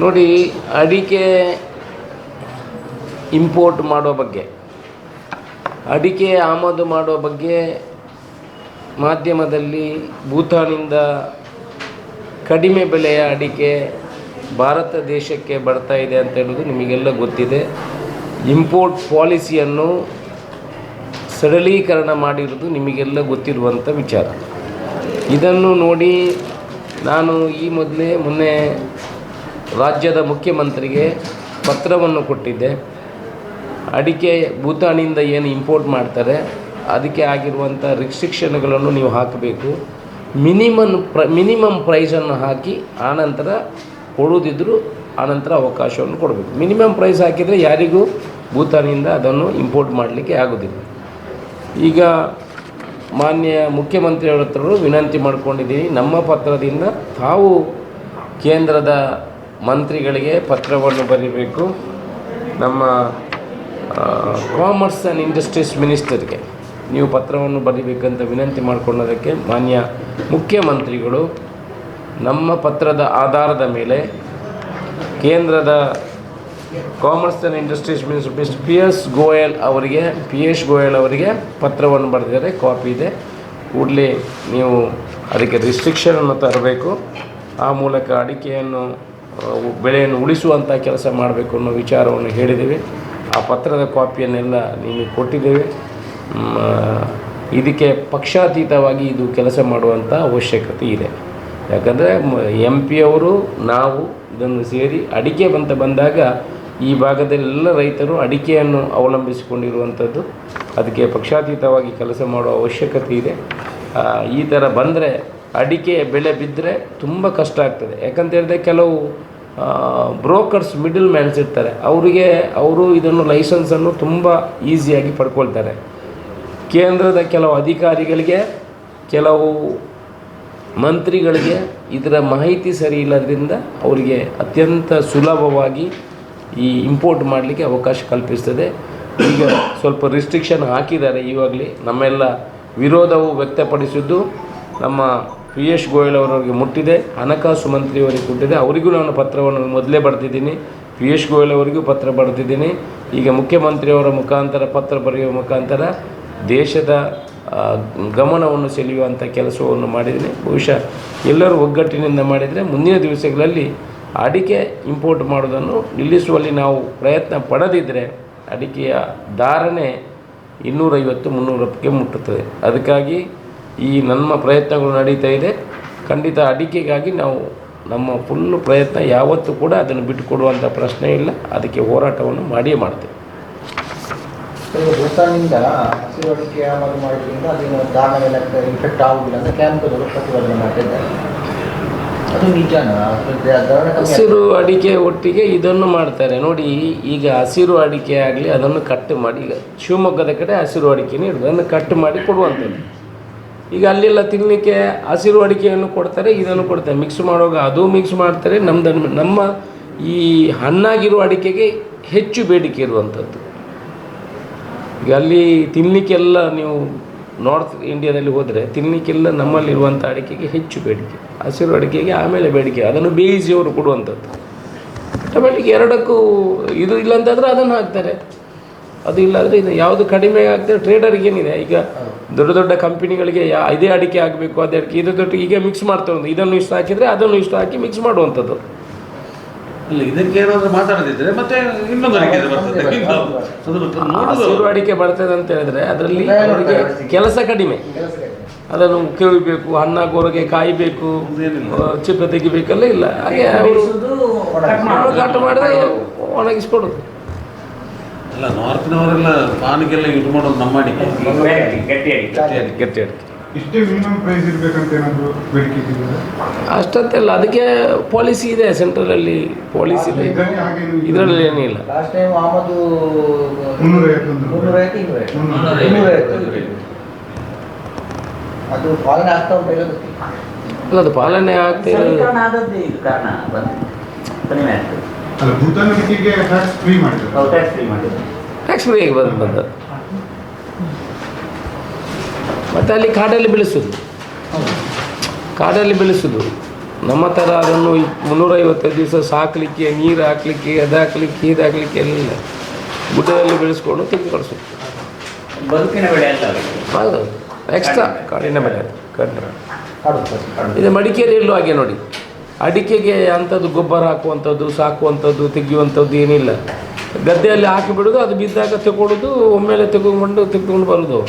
ನೋಡಿ, ಅಡಿಕೆ ಇಂಪೋರ್ಟ್ ಮಾಡೋ ಬಗ್ಗೆ, ಅಡಿಕೆ ಆಮದು ಮಾಡೋ ಬಗ್ಗೆ ಮಾಧ್ಯಮದಲ್ಲಿ ಭೂತಾನಿಂದ ಕಡಿಮೆ ಬೆಲೆಯ ಅಡಿಕೆ ಭಾರತ ದೇಶಕ್ಕೆ ಬರ್ತಾ ಇದೆ ಅಂತ ಹೇಳೋದು ನಿಮಗೆಲ್ಲ ಗೊತ್ತಿದೆ. ಇಂಪೋರ್ಟ್ ಪಾಲಿಸಿಯನ್ನು ಸರಳೀಕರಣ ಮಾಡಿರೋದು ನಿಮಗೆಲ್ಲ ಗೊತ್ತಿರುವಂಥ ವಿಚಾರ. ಇದನ್ನು ನೋಡಿ ನಾನು ಈ ಮೊದಲೇ ಮೊನ್ನೆ ರಾಜ್ಯದ ಮುಖ್ಯಮಂತ್ರಿಗೆ ಪತ್ರವನ್ನು ಕೊಟ್ಟಿದ್ದೆ. ಅಡಿಕೆ ಭೂತಾನಿಂದ ಏನು ಇಂಪೋರ್ಟ್ ಮಾಡ್ತಾರೆ, ಅದಕ್ಕೆ ಆಗಿರುವಂಥ ರಿಸ್ಟ್ರಿಕ್ಷನ್ಗಳನ್ನು ನೀವು ಹಾಕಬೇಕು. ಮಿನಿಮಮ್ ಪ್ರ, ಮಿನಿಮಮ್ ಪ್ರೈಸನ್ನು ಹಾಕಿ ಆನಂತರ ಕೊಡುವುದಿದ್ದರೂ ಆನಂತರ ಅವಕಾಶವನ್ನು ಕೊಡಬೇಕು. ಮಿನಿಮಮ್ ಪ್ರೈಸ್ ಹಾಕಿದರೆ ಯಾರಿಗೂ ಭೂತಾನಿಂದ ಅದನ್ನು ಇಂಪೋರ್ಟ್ ಮಾಡಲಿಕ್ಕೆ ಆಗೋದಿಲ್ಲ. ಈಗ ಮಾನ್ಯ ಮುಖ್ಯಮಂತ್ರಿಯವರ ಹತ್ರ ವಿನಂತಿ ಮಾಡ್ಕೊಂಡಿದ್ದೀನಿ, ನಮ್ಮ ಪತ್ರದಿಂದ ತಾವು ಕೇಂದ್ರದ ಮಂತ್ರಿಗಳಿಗೆ ಪತ್ರವನ್ನು ಬರೀಬೇಕು. ನಮ್ಮ ಕಾಮರ್ಸ್ ಆ್ಯಂಡ್ ಇಂಡಸ್ಟ್ರೀಸ್ ಮಿನಿಸ್ಟರ್ಗೆ ನೀವು ಪತ್ರವನ್ನು ಬರೀಬೇಕಂತ ವಿನಂತಿ ಮಾಡಿಕೊಳ್ಳೋದಕ್ಕೆ ಮಾನ್ಯ ಮುಖ್ಯಮಂತ್ರಿಗಳು ನಮ್ಮ ಪತ್ರದ ಆಧಾರದ ಮೇಲೆ ಕೇಂದ್ರದ commerce and industries minister mister P S Goyal ಅವರಿಗೆ ಪಿ ಎಸ್ ಗೋಯಲ್ ಅವರಿಗೆ ಪತ್ರವನ್ನು ಬರೆದಿದ್ದಾರೆ. ಕಾಪಿ ಇದೆ. ಕೂಡಲೇ ನೀವು ಅದಕ್ಕೆ ರಿಸ್ಟ್ರಿಕ್ಷನನ್ನು ತರಬೇಕು. ಆ ಮೂಲಕ ಅಡಿಕೆಯನ್ನು ಬೆಳೆಯನ್ನು ಉಳಿಸುವಂಥ ಕೆಲಸ ಮಾಡಬೇಕು ಅನ್ನೋ ವಿಚಾರವನ್ನು ಹೇಳಿದ್ದೇವೆ. ಆ ಪತ್ರದ ಕಾಪಿಯನ್ನೆಲ್ಲ ನಿಮಗೆ ಕೊಟ್ಟಿದ್ದೇವೆ. ಇದಕ್ಕೆ ಪಕ್ಷಾತೀತವಾಗಿ ಇದು ಕೆಲಸ ಮಾಡುವಂಥ ಅವಶ್ಯಕತೆ ಇದೆ. ಯಾಕಂದರೆ ಎಂ ಪಿ ಅವರು ನಾವು ಇದನ್ನು ಸೇರಿ ಅಡಿಕೆ ಬಂತ ಬಂದಾಗ ಈ ಭಾಗದಲ್ಲೆಲ್ಲ ರೈತರು ಅಡಿಕೆಯನ್ನು ಅವಲಂಬಿಸಿಕೊಂಡಿರುವಂಥದ್ದು ಅದಕ್ಕೆ ಪಕ್ಷಾತೀತವಾಗಿ ಕೆಲಸ ಮಾಡುವ ಅವಶ್ಯಕತೆ ಇದೆ. ಈ ಥರ ಬಂದರೆ ಅಡಿಕೆ ಬೆಲೆ ಬಿದ್ದರೆ ತುಂಬ ಕಷ್ಟ ಆಗ್ತದೆ. ಯಾಕಂತ ಹೇಳಿದ್ರೆ ಕೆಲವು ಬ್ರೋಕರ್ಸ್ ಮಿಡಲ್ ಮ್ಯಾನ್ಸ್ ಇರ್ತಾರೆ. ಅವರಿಗೆ ಅವರು ಇದನ್ನು ಲೈಸೆನ್ಸನ್ನು ತುಂಬ ಈಸಿಯಾಗಿ ಪಡ್ಕೊಳ್ತಾರೆ. ಕೇಂದ್ರದ ಕೆಲವು ಅಧಿಕಾರಿಗಳಿಗೆ, ಕೆಲವು ಮಂತ್ರಿಗಳಿಗೆ ಇದರ ಮಾಹಿತಿ ಸರಿ ಇಲ್ಲದ್ರಿಂದ ಅವರಿಗೆ ಅತ್ಯಂತ ಸುಲಭವಾಗಿ ಈ ಇಂಪೋರ್ಟ್ ಮಾಡಲಿಕ್ಕೆ ಅವಕಾಶ ಕಲ್ಪಿಸ್ತದೆ. ಈಗ ಸ್ವಲ್ಪ ರಿಸ್ಟ್ರಿಕ್ಷನ್ ಹಾಕಿದ್ದಾರೆ. ಇವಾಗಲೇ ನಮ್ಮೆಲ್ಲ ವಿರೋಧವು ವ್ಯಕ್ತಪಡಿಸಿದ್ದು ನಮ್ಮ ಪಿಯೂಷ್ ಗೋಯಲ್ ಅವರವರಿಗೆ ಮುಟ್ಟಿದೆ, ಹಣಕಾಸು ಮಂತ್ರಿಯವರಿಗೆ ಕೊಟ್ಟಿದೆ ಅವರಿಗೂ ನಾನು ಪತ್ರವನ್ನು ಮೊದಲೇ ಬರೆದಿದ್ದೀನಿ. ಪಿಯೂಷ್ ಗೋಯಲ್ ಅವರಿಗೂ ಪತ್ರ ಬರೆದಿದ್ದೀನಿ. ಈಗ ಮುಖ್ಯಮಂತ್ರಿಯವರ ಮುಖಾಂತರ ಪತ್ರ ಬರೆಯುವ ಮುಖಾಂತರ ದೇಶದ ಗಮನವನ್ನು ಸೆಳೆಯುವಂಥ ಕೆಲಸವನ್ನು ಮಾಡಿದ್ದೀನಿ. ಬಹುಶಃ ಎಲ್ಲರೂ ಒಗ್ಗಟ್ಟಿನಿಂದ ಮಾಡಿದರೆ ಮುಂದಿನ ದಿವಸಗಳಲ್ಲಿ ಅಡಿಕೆ ಇಂಪೋರ್ಟ್ ಮಾಡೋದನ್ನು ನಿಲ್ಲಿಸುವಲ್ಲಿ ನಾವು ಪ್ರಯತ್ನ ಪಡೆದಿದ್ದರೆ ಅಡಿಕೆಯ ಧಾರಣೆ ಇನ್ನೂರೈವತ್ತು, ಮುನ್ನೂರಕ್ಕೆ ಮುಟ್ಟುತ್ತದೆ. ಅದಕ್ಕಾಗಿ ಈ ನಮ್ಮ ಪ್ರಯತ್ನಗಳು ನಡೀತಾ ಇದೆ. ಖಂಡಿತ ಅಡಿಕೆಗಾಗಿ ನಾವು ನಮ್ಮ ಫುಲ್ಲು ಪ್ರಯತ್ನ ಯಾವತ್ತೂ ಕೂಡ ಅದನ್ನು ಬಿಟ್ಟುಕೊಡುವಂಥ ಪ್ರಶ್ನೆ ಇಲ್ಲ. ಅದಕ್ಕೆ ಹೋರಾಟವನ್ನು ಮಾಡಿಯೇ ಮಾಡ್ತೇವೆ. ಭೂತಾನಿಂದ ಹಸಿರು ಅಡಿಕೆ ಆಮದು ಮಾಡೋದ್ರಿಂದ ಅದೇನು ದಾನ ಇನ್ಫೆಕ್ಟ್ ಆಗುವುದಿಲ್ಲ ಅಂತ ಕ್ಯಾಂಪ್ದವರು ಮಾಡ್ತಿದ್ದಾರೆ. ಅದು ನಿಜಾನ? ಹಸಿರು ಅಡಿಕೆ ಒಟ್ಟಿಗೆ ಇದನ್ನು ಮಾಡ್ತಾರೆ. ನೋಡಿ ಈಗ ಹಸಿರು ಅಡಿಕೆ ಆಗಲಿ ಅದನ್ನು ಕಟ್ ಮಾಡಿ ಈಗ ಶಿವಮೊಗ್ಗದ ಕಡೆ ಹಸಿರು ಅಡಿಕೆನೇ ಇಡೋದು. ಅದನ್ನು ಕಟ್ ಮಾಡಿ ಕೊಡುವಂಥದ್ದು. ಈಗ ಅಲ್ಲೆಲ್ಲ ತಿನ್ನಲಿಕ್ಕೆ ಹಸಿರು ಅಡಿಕೆಯನ್ನು ಕೊಡ್ತಾರೆ, ಇದನ್ನು ಕೊಡ್ತಾರೆ. ಮಿಕ್ಸ್ ಮಾಡುವಾಗ ಅದು ಮಿಕ್ಸ್ ಮಾಡ್ತಾರೆ ನಮ್ಮದನ್ನು ನಮ್ಮ ಈ ಹಣ್ಣಾಗಿರುವ ಅಡಿಕೆಗೆ ಹೆಚ್ಚು ಬೇಡಿಕೆ ಇರುವಂಥದ್ದು. ಈಗ ಅಲ್ಲಿ ತಿನ್ನಲಿಕ್ಕೆಲ್ಲ ನೀವು ನಾರ್ತ್ ಇಂಡಿಯಾದಲ್ಲಿ ಹೋದರೆ ತಿನ್ನಲಿಕ್ಕೆಲ್ಲ ನಮ್ಮಲ್ಲಿರುವಂಥ ಅಡಿಕೆಗೆ ಹೆಚ್ಚು ಬೇಡಿಕೆ. ಹಸಿರು ಅಡಿಕೆಗೆ ಆಮೇಲೆ ಬೇಡಿಕೆ, ಅದನ್ನು ಬೇಯಿಸಿ ಅವರು ಕೊಡುವಂಥದ್ದು ಆಟೋಮೆಟಿಕ್ ಎರಡಕ್ಕೂ ಇದು ಇಲ್ಲ ಅಂತಂದರೆ ಅದನ್ನು ಹಾಕ್ತಾರೆ. ಅದು ಇಲ್ಲ ಅಂದರೆ ಇದು ಯಾವುದು ಕಡಿಮೆ ಆಗ್ತದೆ ಟ್ರೇಡರ್ಗೇನಿದೆ ಈಗ ದೊಡ್ಡ ದೊಡ್ಡ ಕಂಪನಿಗಳಿಗೆ ಯಾ ಇದೇ ಅಡಿಕೆ ಆಗಬೇಕು ಅದೇ ಅಡಿಕೆ ಇದು ದೊಡ್ಡ ಈಗ ಮಿಕ್ಸ್ ಮಾಡ್ತಾವೆ ಇದನ್ನು ಇಷ್ಟ ಹಾಕಿದರೆ ಅದನ್ನು ಇಷ್ಟ ಹಾಕಿ ಮಿಕ್ಸ್ ಮಾಡುವಂಥದ್ದು. ಇಲ್ಲ ಇದಕ್ಕೆ ಏನಾದರೂ ಮಾತಾಡದಿದ್ರೆ ಮತ್ತೆ ಇನ್ನೊಂದು ಅಡಿಕೆ ಬರ್ತದೆ. ಹಸಿರು ಅಡಿಕೆ ಬರ್ತದೆ ಅಂತ ಹೇಳಿದ್ರೆ ಅದರಲ್ಲಿ ಅವರಿಗೆ ಕೆಲಸ ಕಡಿಮೆ. ಅದನ್ನು ಕೇಳಬೇಕು ಕೆಳಬೇಕು ಹಣ್ಣಾಗೋರಿಗೆ ಕಾಯಬೇಕು ಚಿಪ್ಪ ಚಿಪ್ಪೆ ತೆಗಿಬೇಕಲ್ಲ ಇಲ್ಲ. ಹಾಗೆ ಅವರು ಕಟ್ ಮಾಡಿದ್ರೆ ಒಣಗಿಸ್ಕೊಡೋದು. ಅಲ್ಲ ನಾರ್ತ್ನವರೆಲ್ಲ ಪಾನಿಗೆಲ್ಲ ಯೂಸ್ ಮಾಡೋದು ನಮ್ಮ ಅಡಿಕೆ. ಗಟ್ಟಿ ಅಡಿಕೆ ಇಷ್ಟೇ ಮಿನಿಮಮ್ ಪ್ರೈಸ್ ಇರ್ಬೇಕಂತ ಏನಾದ್ರು ಬೇಡಿಕೆ ಇಟ್ಟಿದ್ದಾರೆ? ಅಷ್ಟಂತೆಲ್ಲ ಅದಕ್ಕೆ ಪಾಲಿಸಿ ಇದೆ ಸೆಂಟ್ರಲಲ್ಲಿ ಪಾಲಿಸಿ ಇದೆ. ಇದರಲ್ಲಿ ಏನಿಲ್ಲ ಲಾಸ್ಟ್ ಟೈಮ್ ಆಮದು ಅದು ಪಾಲನೆ ಆಗ್ತಾ ಉಂಟು ಅಲ್ಲ ಅದು ಪಾಲನೆ ಆಗ್ತಾ ಇದು ಕಾರಣ. ಕಡಿಮೆ ಆಗ್ತದೆ. ಅಲ್ಲ ಟ್ಯಾಕ್ಸ್ ಫ್ರೀ ಮಾಡಿದ್ರು ನಾವು ಟ್ಯಾಕ್ಸ್ ಫ್ರೀ ಮಾಡಿದ್ದು ಟ್ಯಾಕ್ಸ್ ಫ್ರೀ ಬಂದು ಬಂದದ್ದು ಮತ್ತು ಅಲ್ಲಿ ಕಾಡಲ್ಲಿ ಬೆಳೆಸೋದು. ಕಾಡಲ್ಲಿ ಬೆಳೆಸೋದು. ನಮ್ಮ ಥರ ಅದನ್ನು ಮುನ್ನೂರೈವತ್ತೈದು ದಿವಸ ಸಾಕಲಿಕ್ಕೆ ನೀರು ಹಾಕಲಿಕ್ಕೆ ಅದು ಹಾಕ್ಲಿಕ್ಕೆ ಇದು ಹಾಕಲಿಕ್ಕೆ ಎಲ್ಲ ಗುಡ್ಡದಲ್ಲಿ ಬೆಳೆಸ್ಕೊಂಡು ತೆಗೆದು ಕಳಿಸೋದು ಬದುಕಿನ ಬೆಳೆ ಹೌದು. ಎಕ್ಸ್ಟ್ರಾ ಕಾಡಿನ ಬೆಳೆ. ಕಾಡಿನ ಕಡಿಮೆ ಕಾಡು ಸರ್ ಕಾಡು. ಇದು ಮಡಿಕೇರಿಯಲ್ಲೂ ಹಾಗೆ ನೋಡಿ. ಅಡಿಕೆಗೆ ಅಂಥದ್ದು ಗೊಬ್ಬರ ಹಾಕುವಂಥದ್ದು, ಸಾಕುವಂಥದ್ದು, ತೆಗೆಯುವಂಥದ್ದು ಏನಿಲ್ಲ. ಗದ್ದೆಯಲ್ಲಿ ಹಾಕಿ ಬಿಡೋದು, ಅದು ಬಿದ್ದಾಗ ತಗೊಳ್ಳೋದು ಒಮ್ಮೆಲೆ ತೆಗೆದುಕೊಂಡು ತೆಗೆದುಕೊಂಡು ಬರೋದು.